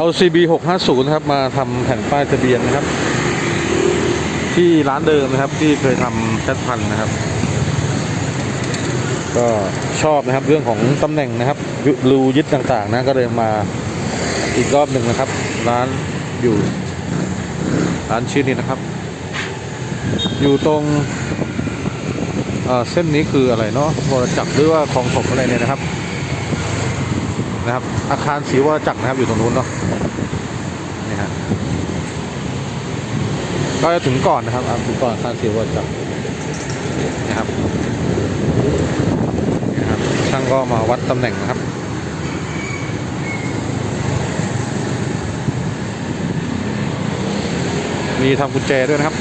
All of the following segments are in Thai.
เอา CB 650นะครับมาทำแผ่นป้ายทะเบียนนะครับ ที่ร้านเดิมนะครับที่เคยทำแคทพันนะครับ ก็ชอบนะครับเรื่องของตำแหน่งนะครับยุรูยึดต่างๆนะก็เลยมาอีกรอบหนึ่งนะครับ ร้านอยู่ ร้านชื่อนี้นะครับ อยู่ตรงเเส้นนี้คืออะไรเนาะวรจักหรือว่าคลองถมอะไรเนี่ยนะครับ นะครับ อาคารศรีวรจักรนะครับอยู่ตรงนู้นเนาะนี่ฮะก็จะถึงก่อนนะครับอะถึงก่อนอาคารศรีวรจักรนะครับนี่ครับช่างก็มาวัดตำแหน่งนะครับมีทำกุญแจด้วยนะครับ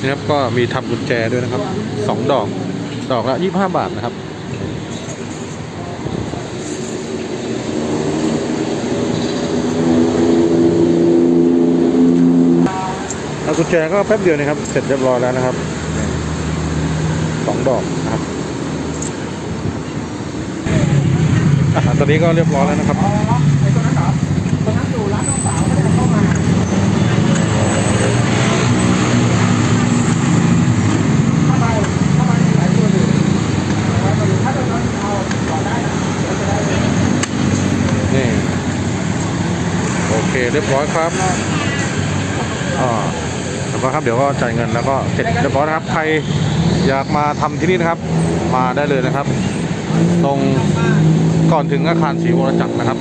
นี่ครับก็มีทำกุญแจด้วยนะครับสองดอก ดอกละยี่ห้าบาทนะครับแล้วกุญแจก็แป๊บเดียวนะครับ เสร็จเรียบร้อยแล้วนะครับสองดอกนะครับตอนนี้ก็เรียบร้อยแล้วนะครับ ไอ้ตัวนั้นเหรอตัวนั้นอยู่ร้านน้องสาวไม่ได้เข้ามาเข้าไปเข้าไปหลายตัวอยู่หลายตัวอยู่ถ้าตัวนั้นเอาต่อได้นะเดี๋ยวจะได้เลย นี่ โอ เคเรียบร้อยครับอ่าแล้วก็ครับเดี๋ยวก็จ่ายเงินแล้วก็เสร็จเรียบร้อยนะครับ ใครอยากมาทำที่นี่นะครับ มาได้เลยนะครับ ตรงก่อนถึงอาคารศรีวรจักรนะครับ